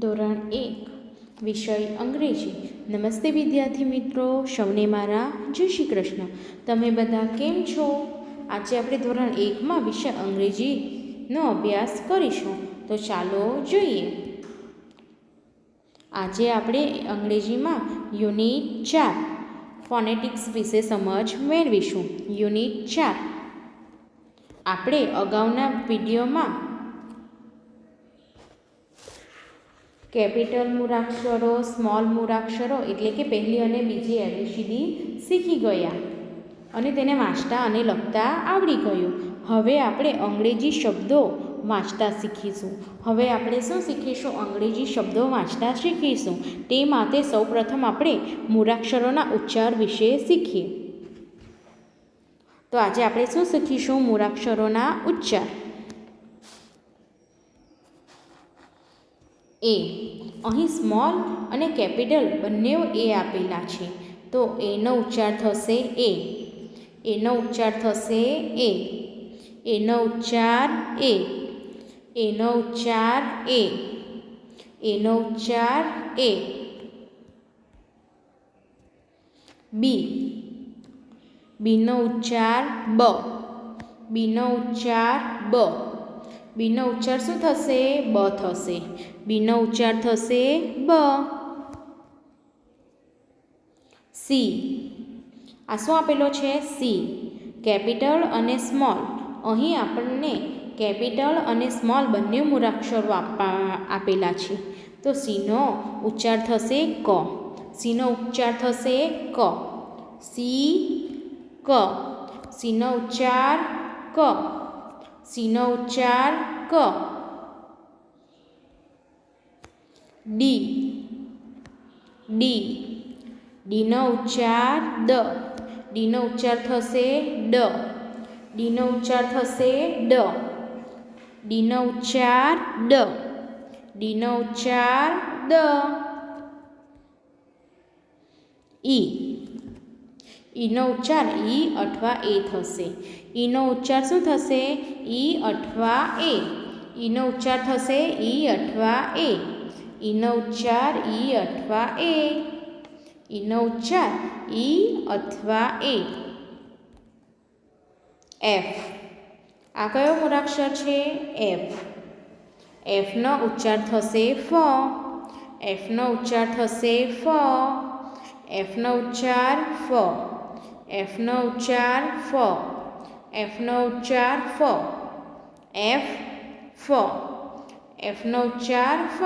ધોરણ એક, વિષય અંગ્રેજી. નમસ્તે વિદ્યાર્થી મિત્રો, સૌને મારા જય શ્રી કૃષ્ણ. તમે બધા કેમ છો? આજે આપણે ધોરણ એકમાં વિષય અંગ્રેજીનો અભ્યાસ કરીશું. તો ચાલો જોઈએ. આજે આપણે અંગ્રેજીમાં યુનિટ ચાર, ફોનેટિક્સ વિશે સમજ મેળવીશું. યુનિટ ચાર. આપણે અગાઉના વિડીયોમાં કેપિટલ મૂળાક્ષરો, સ્મોલ મૂળાક્ષરો એટલે કે પહેલી અને બીજી એબીસીડી શીખી ગયા અને તેને વાંચતા અને લખતા આવડી ગયું. હવે આપણે અંગ્રેજી શબ્દો વાંચતા શીખીશું. હવે આપણે શું શીખીશું? અંગ્રેજી શબ્દો વાંચતા શીખીશું. તે માટે સૌપ્રથમ આપણે મૂળાક્ષરોના ઉચ્ચાર વિશે શીખીએ. તો આજે આપણે શું શીખીશું? મૂળાક્ષરોના ઉચ્ચાર. એ. અહીં સ્મોલ અને કેપિટલ બંને એ આપેલા છે. તો એનો ઉચ્ચાર થશે એ. એનો ઉચ્ચાર થશે એ. એનો ઉચ્ચાર એ. એનો ઉચ્ચાર એ. એનો ઉચ્ચાર એ. બી. બીનો ઉચ્ચાર બ. બીનો ઉચ્ચાર બ. બીનો ઉચ્ચાર શું થશે? બ થશે. બીનો ઉચ્ચાર થશે બ. સી આ શું આપેલો છે? સી કેપિટલ અને સ્મોલ. અહીં આપણને કેપિટલ અને સ્મોલ બંને મૂળાક્ષરો આપવા, આપેલા છે. તો સીનો ઉચ્ચાર થશે ક. સીનો ઉચ્ચાર થશે ક. સી ક. સીનો ઉચ્ચાર ક. સીનો ઉચ્ચાર ક. ડી. ડી. ડીનો ઉચ્ચાર દ. ડીનો ઉચ્ચાર થશે ડ. ડીનો ઉચ્ચાર થશે ડ. ડીનો ઉચ્ચાર ડ. ડીનો ઉચ્ચાર દ. ઈ. ઈનો ઉચ્ચાર ઈ અથવા એ થશે. ઈનો ઉચ્ચાર શું થશે? ઈ અથવા એ. ઈનો ઉચ્ચાર થશે ઈ અથવા એ. ઈનો ઉચ્ચાર ઈ અથવા એ. ઈનો ઉચ્ચાર ઈ અથવા એ. એફ. આ કયો મૂળાક્ષર છે? એફ. એફનો ઉચ્ચાર થશે ફ. એફનો ઉચ્ચાર થશે ફ. એફનો ઉચ્ચાર ફ. એફનો ઉચ્ચાર ફ એફનો ઉચ્ચાર ફ એફ ફ એફનો ઉચ્ચાર ફ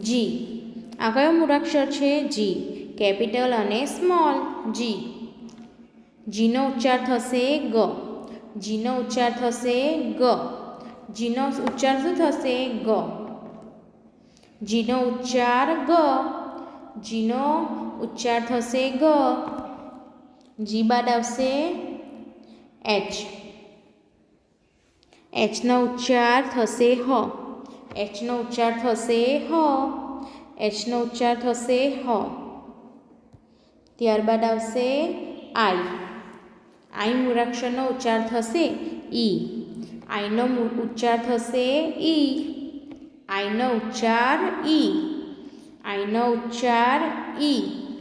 જી આ કયો મૂળાક્ષર છે જી કેપિટલ અને સ્મોલ જી જીનો ઉચ્ચાર થશે ગ જીનો ઉચ્ચાર થશે ગ જીનો ઉચ્ચાર શું થશે ગ જીનો ઉચ્ચાર ગ જીનો ઉચ્ચાર થશે ગ. જી બાદ આવશે એચ. એચનો ઉચ્ચાર થશે હ. એચનો ઉચ્ચાર થશે હ. એચનો ઉચ્ચાર થશે હ. ત્યારબાદ આવશે આઈ. આઈ મૂળાક્ષરનો ઉચ્ચાર થશે ઈ. આઈનો ઉચ્ચાર થશે ઈ. આઈનો ઉચ્ચાર ઈ. આઈનો ઉચ્ચાર ઈ.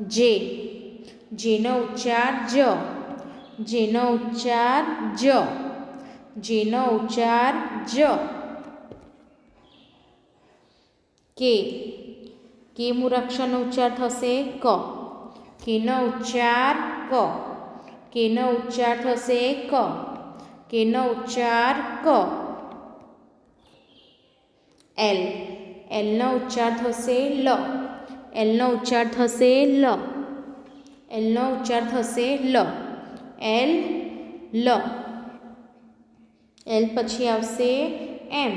જે, જેનો ઉચ્ચાર જ, જેનો ઉચ્ચાર જ, જેનો ઉચ્ચાર જ. કે કે મૂળાક્ષરનો ઉચ્ચાર થશે ક. કેનો ઉચ્ચાર ક. કેનો ઉચ્ચાર થશે ક. કેનો ઉચ્ચાર ક. એલ. એલનો ઉચ્ચાર થશે લ. એલનો ઉચ્ચાર થશે લ. એલનો ઉચ્ચાર થશે લ. એલ લ. એલ પછી આવશે એમ.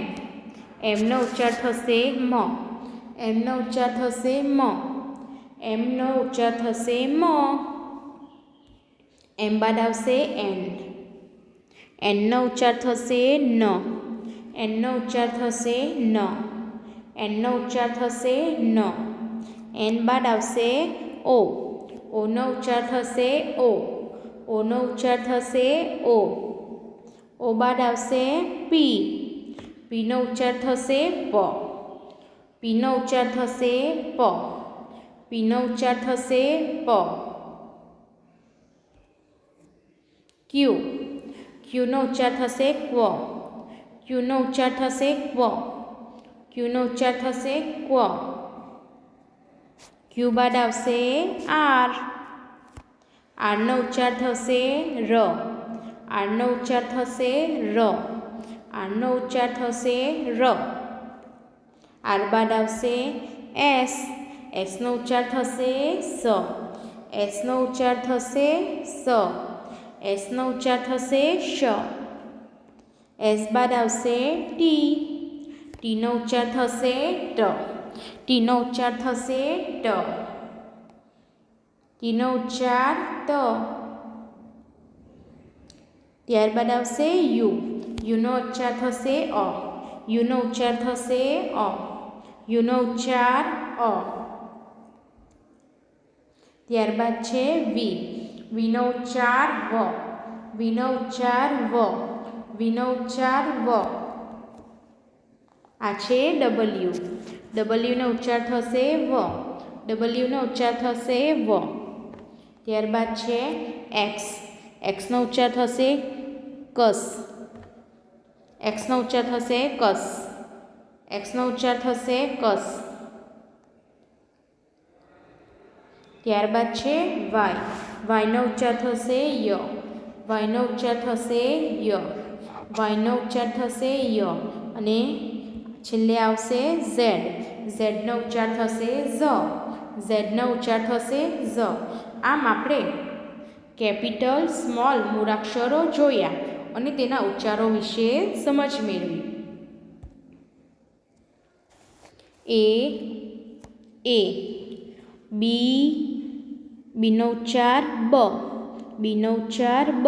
એમનો ઉચ્ચાર થશે મ. એમનો ઉચ્ચાર થશે મ. એમનો ઉચ્ચાર થશે મ. એમ બાદ આવશે એન. એનનો ઉચ્ચાર થશે ન. એનનો ઉચ્ચાર થશે ન. એનનો ઉચ્ચાર થશે ન. એન બાદ આવશે ઓ. ઓનો ઉચ્ચાર થશે ઓ. ઓનો ઉચ્ચાર થશે ઓ. ઓ બાદ આવશે પી. પીનો ઉચ્ચાર થશે પ. પીનો ઉચ્ચાર થશે પ. પીનો ઉચ્ચાર થશે પ. ક્યુ. ક્યુનો ઉચ્ચાર થશે ક્વ. ક્યુનો ઉચ્ચાર થશે ક્વ. ક્યુનો ઉચ્ચાર થશે ક્વ. ક્યુ બાદ આવશે? આર. આરનો ઉચ્ચાર થશે ર. આરનો ઉચ્ચાર થશે ર. આરનો ઉચ્ચાર થશે ર. આર બાદ આવશે એસ. એસનો ઉચ્ચાર થશે સ. એસનો ઉચ્ચાર થશે સ. એસનો ઉચ્ચાર થશે શ. એસ બાદ આવશે ટી. ટીનો ઉચ્ચાર થશે ટ. ટીનો ઉચ્ચાર થશે ટ. ટીનો ઉચ્ચાર ત. ત્યારબાદ આવશે યુ. યુનો ઉચ્ચાર થશે અ. યુનો ઉચ્ચાર થશે અ. યુનો ઉચ્ચાર અ. ત્યારબાદ છે વી. વિનો ઉચ્ચાર વ. વિનો ઉચ્ચાર વ. વિનો ઉચ્ચાર વ. આ છે ડબલ્યુ. ડબલ્યુનો ઉચ્ચાર થશે વ. ડબલ્યુનો ઉચ્ચાર થશે વ. ત્યારબાદ છે એક્સ એક્સનો ઉચ્ચાર થશે કસ. એક્સનો ઉચ્ચાર થશે કસ. એક્સનો ઉચ્ચાર થશે કસ. ત્યારબાદ છે વાય વાયનો ઉચ્ચાર થશે ય. વાયનો ઉચ્ચાર થશે ય. વાયનો ઉચ્ચાર થશે ય. અને છેલ્લે આવશે ઝેડ. ઝેડનો ઉચ્ચાર થશે ઝ. ઝેડનો ઉચ્ચાર થશે ઝ. આમ આપણે કેપિટલ, સ્મોલ મૂળાક્ષરો જોયા અને તેના ઉચ્ચારો વિશે સમજ મેળવી. એ એ. બી, બીનો ઉચ્ચાર બ. બીનો ઉચ્ચાર બ.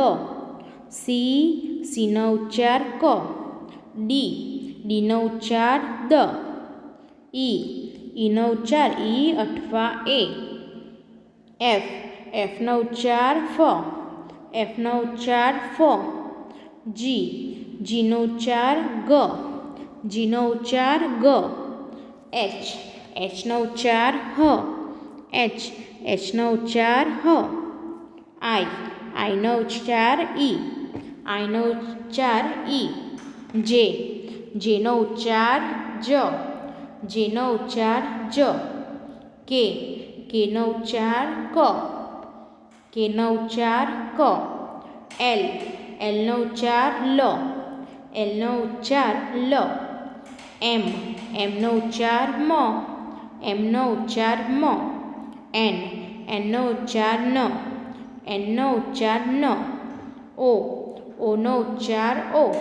સી, સીનો ઉચ્ચાર ક. ડી. ડીનો ઉચ્ચાર દ ઈ ઈનો ઉચ્ચાર ઈ અથવા એ. એફ એફનો ઉચ્ચાર ફ. એફનો ઉચ્ચાર ફ. જી જીનો ઉચ્ચાર ગ. જીનો ઉચ્ચાર ગ. એચ એચનો ઉચ્ચાર હ. એચ એચનો ઉચ્ચાર હ. આઈ આઈનો ઉચ્ચાર ઈ. આઈનો ઉચ્ચાર ઈ. જે જેનો ઉચ્ચાર જ. જેનો ઉચ્ચાર જ. કે, કેનો ઉચ્ચાર ક. કેનો ઉચ્ચાર ક. એલ, એલનો ઉચ્ચાર લ. એલનો ઉચ્ચાર લ. એમ, એમનો ઉચ્ચાર મ. એમનો ઉચ્ચાર મ. એન, એનનો ઉચ્ચાર ન. એનનો ઉચ્ચાર ન. ઓ, ઓનો ઉચ્ચાર ઓ.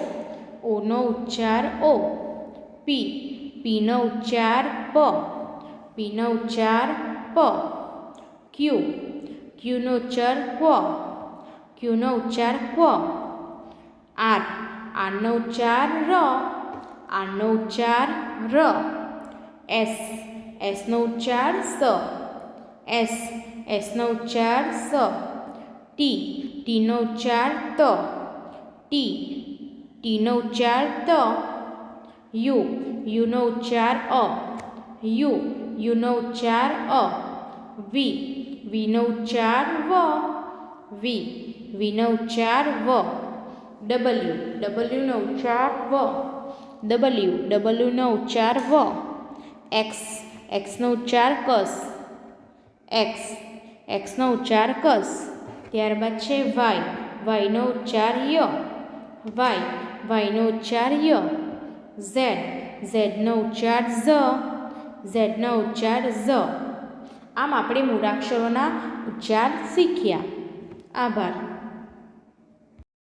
ઓનો ઉચ્ચાર ઓ. પી. પીનો ઉચ્ચાર પ. પીનો ઉચ્ચાર પ. ક્યુ. ક્યુનો ઉચ્ચાર ક્વ. ક્યુનો ઉચ્ચાર ક્વ. આર. આરનો ઉચ્ચાર ર. આરનો ઉચ્ચાર ર. એસ. એસનો ઉચ્ચાર સ. એસ. એસનો ઉચ્ચાર સ. ટી. ટીનો ઉચ્ચાર ત. ટી. ટીનો ઉચ્ચાર ત યુ યુનો ઉચ્ચાર અ. યુ યુનો ઉચ્ચાર અ. વી વીનો ઉચ્ચાર વ. વી વીનો ઉચ્ચાર વ. ડબલ્યુ ડબલ્યુનો ઉચ્ચાર વ. ડબલ્યુ ડબલ્યુનો ઉચ્ચાર વ. એક્સ એક્સનો ઉચ્ચાર કસ. એક્સ એક્સનો ઉચ્ચાર કસ. ત્યારબાદ છે વાય, વાયનો ઉચ્ચાર ય. વાય. વાયનો ઉચ્ચાર ય. ઝેડ. ઝેડનો ઉચ્ચાર ઝ. ઝેડનો ઉચ્ચાર ઝ. આમ આપણે મૂળાક્ષરોના ઉચ્ચાર શીખ્યા. આભાર.